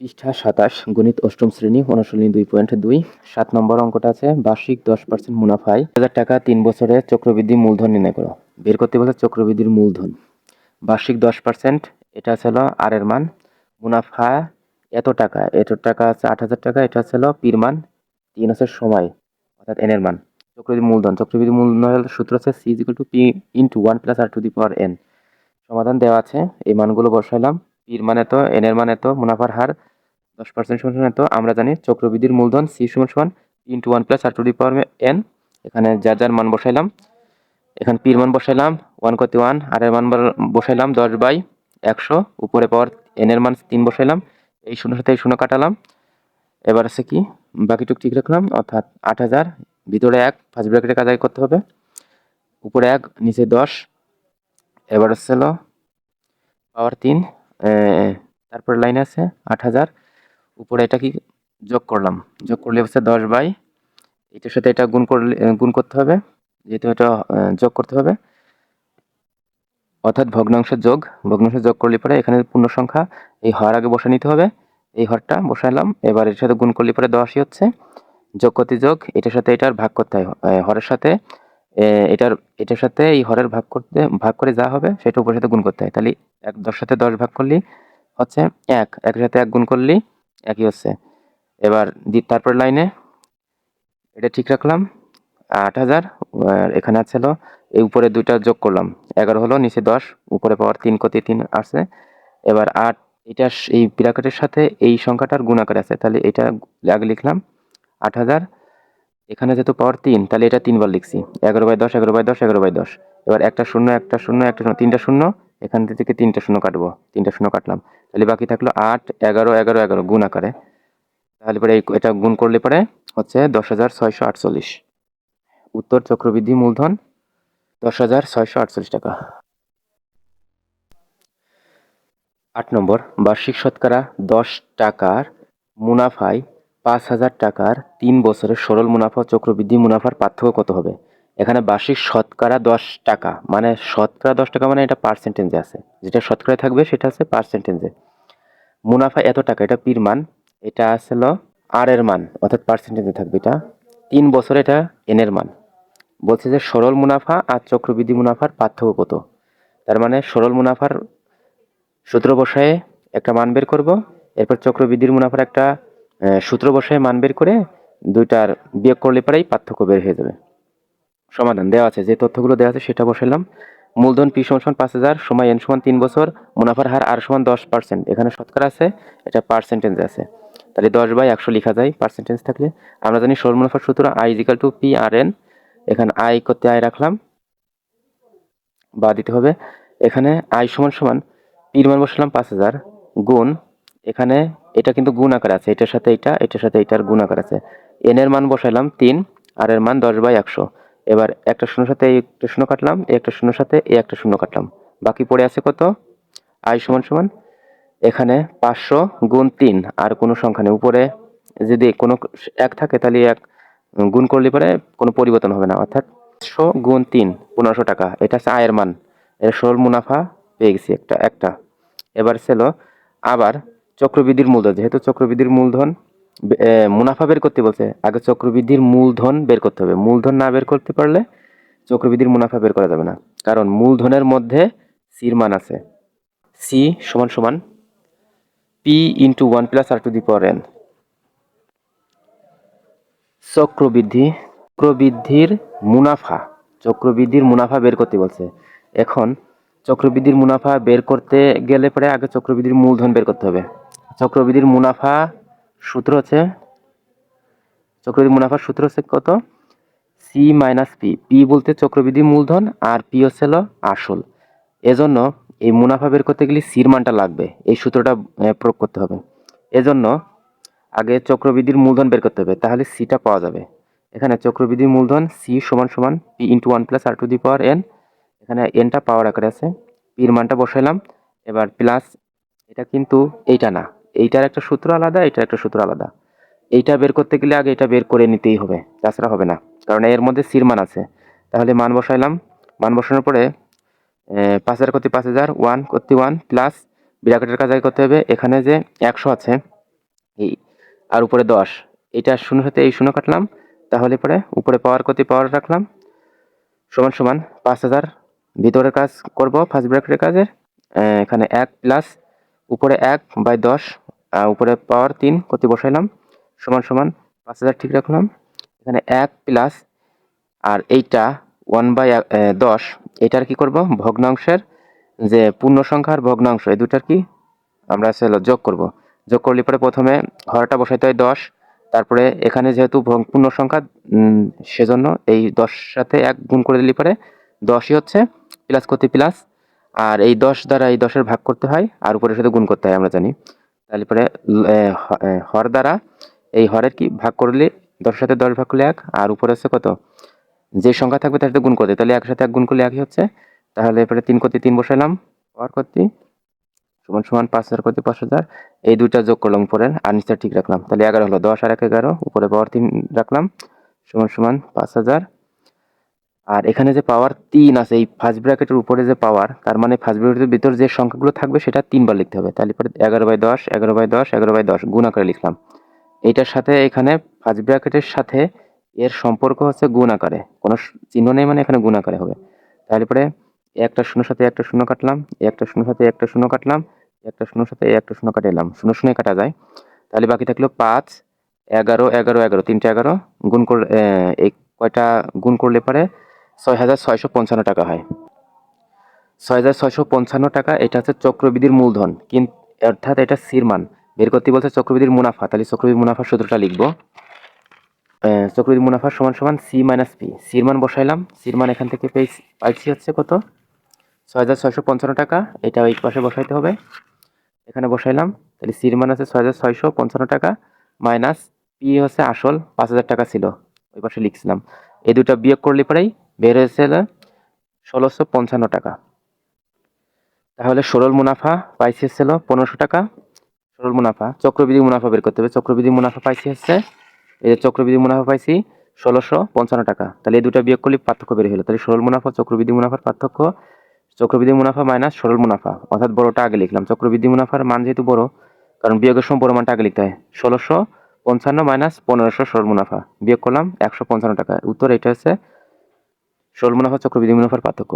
পৃষ্ঠা সাতাশ, গণিত অষ্টম শ্রেণি, অনুশীলনী দুই পয়েন্ট দুই। সাত নম্বর অঙ্কটা আছে, বার্ষিক দশ পার্সেন্ট মুনাফায় হাজার টাকা তিন বছরে চক্রবৃদ্ধি মূলধন নির্ণয় করো। বের করতে বলছে চক্রবৃদ্ধির মূলধন। বার্ষিক দশ পার্সেন্ট এটা ছিল আর এর মান। মুনাফা এত টাকা এত টাকা আছে আট হাজার টাকা, এটা ছিল পির মান। তিন আছে সময়, অর্থাৎ এন এর মান। চক্রবৃদ্ধি মূলধন, চক্রবৃদ্ধি মূলধনের সূত্র আছে C equal to P into one plus R to the power N সমাধান দেওয়া আছে, এই মানগুলো বসাইলাম। পির মানে তো এন এর মান এত মুনাফার হার দশ পার্সেন্ট সমান এত আমরা জানি চক্রবৃদ্ধির মূলধন সি সমান সমান into one plus R to the power N এখানে যার যার মান বসাইলাম, এখানে পির মান বসাইলাম ওয়ান করতে ওয়ান আর এর মান বসাইলাম দশ বাই একশো, উপরে পাওয়ার এন এর মান তিন বসাইলাম, এই শূন্য সাথে এই শূন্য কাটালাম। এবার আছে কি বাকিটুক ঠিক রাখলাম, অর্থাৎ আট হাজার, ভিতরে এক ফার্স্ট ব্র্যাকেটে কাজাই করতে হবে, উপরে এক, নিচে দশ। এবার হচ্ছে পাওয়ার তিন তারপরে লাইন আছে আট হাজার। উপরে এটা কি যোগ করলাম? যোগ করলে হচ্ছে দশ বাই। এটার সাথে এটা গুণ করলে গুণ করতে হবে। যেহেতু এটা যোগ করতে হবে। অর্থাৎ ভগ্নাংশের যোগ। ভগ্নাংশের যোগ করলে পরে এখানে পূর্ণ সংখ্যা এই হর আগে বসে নিতে হবে। এই হরটা বসালাম এবার এর সাথে গুণ করলে পরে দশই হচ্ছে। যোগ করতে যোগ। এটার সাথে এটার ভাগ করতে হয় হরের সাথে। এটার এটার সাথে এই হরের ভাগ করতে, ভাগ করে যা হবে সেটা উপরের সাথে গুণ করতে হয়। তাহলে এক দশ সাথে দশ ভাগ করলি হচ্ছে এক। একের সাথে এক গুণ করলি একই হচ্ছে। এবার তারপর লাইনে এটা ঠিক রাখলাম, আট হাজার। এখানে আছে হলো, এই উপরে দুইটা যোগ করলাম, এগারো হলো, নিচে দশ, উপরে পাওয়ার তিন কোটি তিন আছে এবার আট, এটা এই ব্র্যাকেটের সাথে এই সংখ্যাটার গুণাকার আছে। তাহলে এটা আগে লিখলাম, আট হাজার। এখানে যেহেতু পাওয়ার তিন, তাহলে এটা তিনবার লিখছি। এগারো বাই দশ, এগারো বাই দশ, এগারো বাই দশ। এবার একটা শূন্য একটা শূন্য একটা শূন্য, তিনটা শূন্য, এখান থেকে তিনটা শূন্য কাটবো, তিনটা শূন্য কাটলাম। তাহলে বাকি থাকল আট, এগারো এগারো এগারো, গুণ আকারে। তাহলে পরে এটা গুণ করলে পরে হচ্ছে দশ হাজার ছয়শো আটচল্লিশ। উত্তর চক্রবৃদ্ধি মূলধন, দশ হাজার ছয়শো আটচল্লিশ টাকা। আট নম্বর, বার্ষিক শতকরা দশ টাকার মুনাফায় পাঁচ হাজার টাকার তিন বছরের সরল মুনাফা ও চক্রবৃদ্ধি মুনাফার পার্থক্য কত হবে? এখানে বার্ষিক শতকরা দশ টাকা মানে শতকরা দশ টাকা মানে এটা পার্সেন্টেজে আছে। যেটা শতকরা থাকবে সেটা আছে পার্সেন্টেজে মুনাফা এত টাকা, এটা পির মান, এটা আসলো আর এর মান, অর্থাৎ পার্সেন্টেজে থাকবে এটা। তিন বছর এটা এন এর মান। বলছে যে সরল মুনাফা আর চক্রবৃদ্ধি মুনাফার পার্থক্য কত? তার মানে সরল মুনাফার সূত্র বসায়ে একটা মান বের করব, এরপর চক্রবৃদ্ধির মুনাফার একটা সূত্র বসায় মান বের করে দুইটার বিয়োগ করলে পরেই পার্থক্য বের হয়ে যাবে। সমাধান দেওয়া আছে, যে তথ্যগুলো দেওয়া আছে সেটা বসালাম মূলধন পি সমান পাঁচ হাজার সময় এন সমান তিন বছর, মুনাফার হার আর সমান দশ পার্সেন্ট। এখানে শতকরা আছে, এটা পার্সেন্টেজ আছে। তাহলে দশ বাই একশো লেখা যায় পার্সেন্টেজ থাকলে। আমরা জানি সরল মুনাফার সূত্র I equal to P R N এখানে আই করতে আই রাখলাম। বা দিতে হবে। এখানে আই সমান সমান পির মান বসালাম পাঁচ হাজার গুণ এখানে এটা কিন্তু গুণ আকার আছে, এটার সাথে এটা এটার সাথে এটার গুণ আকার আছে। এন এর মান বসালাম তিন আর এর মান দশ বাই একশো। এবার একটা শূন্যর সাথে এই একটা শূন্য কাটলাম, এই একটা শূন্যর সাথে এই একটা শূন্য কাটলাম। বাকি পড়ে আছে কত? আই সমান সমান, এখানে পাঁচশো গুণ তিন, আর কোনো সংখ্যা নেই। উপরে যদি কোনো এক থাকে, তাহলে এক গুণ করলে পরে কোনো পরিবর্তন হবে না, অর্থাৎ পাঁচশো গুণ তিন, পনেরোশো টাকা। এটা হচ্ছে আয়ের মান। এর সরল মুনাফা পেয়ে গেছি একটা একটা। এবার ছিল আবার চক্রবৃদ্ধির মূলধন, যেহেতু চক্রবৃদ্ধির মূলধন মুনাফা বের করতে বলছে, আগে চক্রবৃদ্ধির মূলধন বের করতে হবে। মূলধন না বের করতে পারলে চক্রবৃদ্ধির মুনাফা বের করা যাবে না। কারণ মূলধনের মধ্যে সির মান আছে। সি সমান সমান P into one plus R to the power N. চক্রবৃদ্ধি, চক্রবৃদ্ধির মুনাফা চক্রবৃদ্ধির মুনাফা বের করতে বলছে। এখন চক্রবৃদ্ধির মুনাফা বের করতে গেলে পরে আগে চক্রবৃদ্ধির মূলধন বের করতে হবে। চক্রবৃদ্ধির মুনাফা সূত্র হচ্ছে চক্রবৃদ্ধি মুনাফার সূত্র হচ্ছে কত? সি মাইনাস পি পি বলতে চক্রবৃদ্ধি মূলধন আর পি হচ্ছে আসল। এজন্য এই মুনাফা বের করতে গেলে সির মানটা লাগবে। এই সূত্রটা প্রয়োগ করতে হবে। এজন্য আগে চক্রবৃদ্ধির মূলধন বের করতে হবে, তাহলে সিটা পাওয়া যাবে। এখানে চক্রবৃদ্ধির মূলধন সি সমান সমান P into one plus R to the power N এখানে এনটা পাওয়ার আকারে আছে। পির মানটা বসাইলাম। এবার প্লাস এটা কিন্তু এইটা না। এইটার একটা সূত্র আলাদা এটার একটা সূত্র আলাদা। এইটা বের করতে গেলে আগে এটা বের করে নিতেই হবে, তাছাড়া হবে না। কারণ এর মধ্যে সির মান আছে। তাহলে মান বসাইলাম। মান বসানোর পরে পাঁচ হাজার করতে পাঁচ হাজার, ওয়ান করতে ওয়ান, প্লাস বিরাকেটের কাজ করতে হবে। এখানে যে একশো আছে, এই, আর উপরে দশ এটা শূন্য সাথে এই শূন্য কাটলাম। তাহলে পরে উপরে পাওয়ার কত পাওয়ার রাখলাম। সমান সমান পাঁচ হাজার। ভিতরের কাজ করব ফার্স্ট ব্র্যাকেটের কাজের। এখানে এক প্লাস উপরে এক বাই দশ উপরে পাওয়ার তিন, কত বসাইলাম, সমান সমান পাঁচ হাজার ঠিক রাখলাম। এখানে এক প্লাস আর এইটা ওয়ান বাই দশ, এটার কি করব? ভগ্নাংশের যে পূর্ণ সংখ্যার ভগ্নাংশ, এই দুটার কি আমরা যোগ করব। যোগ করলে পরে প্রথমে হরটা বসাইতে হয় দশ, তারপরে এখানে যেহেতু পূর্ণ সংখ্যা সেজন্য এই দশ সাথে এক গুণ করে দিলে পরে দশই হচ্ছে প্লাস করতে প্লাস আর এই দশ দ্বারা এই দশের ভাগ করতে হয়, আর উপরের সাথে গুণ করতে হয়, আমরা জানি। তাহলে পরে হর দ্বারা এই হরের কি ভাগ করলে দশের সাথে দশ ভাগ করলে এক, আর উপরে হচ্ছে কত? যে সংখ্যা থাকবে তার সাথে গুণ করতে। তাহলে একসাথে এক গুণ করলে একই হচ্ছে। তাহলে এরপরে তিন করতে তিন বসালাম পাওয়ার করতে সমান সমান পাঁচ হাজার করতে পাঁচ হাজার। এই দুটা যোগ করলাম উপরের, আর নিচটা ঠিক রাখলাম। তাহলে এগারো হলো দশ আর এক এগারো, উপরে পাওয়ার তিন রাখলাম। সমান সমান পাঁচ হাজার। আর এখানে যে পাওয়ার তিন আছে, এই ফার্স্ট ব্র্যাকেটের উপরে যে পাওয়ার তার মানে ফার্স্ট ব্র্যাকেটের ভিতর যে সংখ্যাগুলো থাকবে সেটা তিনবার লিখতে হবে। তাহলে পরে এগারো বাই দশ, এগারো বাই দশ, এগারো বাই দশ, গুণ আকারে লিখলাম। এইটার সাথে এখানে ফার্স্ট ব্র্যাকেটের সাথে এর সম্পর্ক হচ্ছে গুণ আকারে। কোনো চিহ্ন নেই মানে এখানে গুণ আকারে হবে। তাহলে পরে একটা শূন্য সাথে একটা শূন্য কাটলাম, একটা শূন্য সাথে একটা শূন্য কাটলাম, একটা শূন্য সাথে একটা শূন্য কাটে এলাম। শূন্য শূন্য কাটা যায়। তাহলে বাকি থাকল পাঁচ, এগারো এগারো এগারো, তিনটে এগারো, গুণ করলে এই কয়টা গুণ করলে পরে ছয় হাজার ছয়শো পঞ্চান্ন টাকা হয়। ছয় হাজার ছয়শো পঞ্চান্ন টাকা, এটা হচ্ছে চক্রবৃদ্ধির মূলধন। কিন্তু অর্থাৎ এটা সিরমান। বের করতে বলছে চক্রবৃদ্ধির মুনাফা। তাহলে চক্রবৃদ্ধি মুনাফার সূত্রটা লিখব। চক্রবৃদ্ধি মুনাফা সমান সমান সি মাইনাস পি সিরমান বসাইলাম। সিরমান এখান থেকে পেয়েছি পাইছি হচ্ছে কত? ছয় হাজার ছয়শো পঞ্চান্ন টাকা। এটা ওই পাশে বসাইতে হবে। এখানে বসাইলাম। তাহলে সিরমান আছে ছয় হাজার ছয়শো পঞ্চান্ন টাকা। মাইনাস পি হচ্ছে আসল। পাঁচ হাজার টাকা ছিল। ওই পাশে লিখছিলাম। এই দুটা বিয়োগ করলে পরেই বের ষোলোশো পঞ্চান্ন টাকা। তাহলে সরল মুনাফা পাইছি হচ্ছিল পনেরোশো টাকা। সরল মুনাফা, চক্রবৃদ্ধি মুনাফা বের করতে হবে। চক্রবৃদ্ধি মুনাফা পাইছি হচ্ছে, এই যে চক্রবৃদ্ধি মুনাফা পাইছি ষোলোশো পঞ্চান্ন টাকা। তাহলে এই দুটো বিয়োগ করলে পার্থক্য বের হলো। তাহলে সরল মুনাফা, চক্রবৃদ্ধি মুনাফার পার্থক্য, চক্রবৃদ্ধি মুনাফা মাইনাস সরল মুনাফা। অর্থাৎ বড়টা আগে লিখলাম। চক্রবৃদ্ধি মুনাফার মান যেহেতু বড়, কারণ বিয়োগের সময় বড় মানটা আগে লিখতে হয়। ষোলোশো পঞ্চান্ন মাইনাস পনেরোশো সরল মুনাফা। বিয়োগ করলাম একশো পঞ্চান্ন টাকা। উত্তর এটা হচ্ছে সরল চক্রবৃদ্ধি মুনাফার পার্থক্য।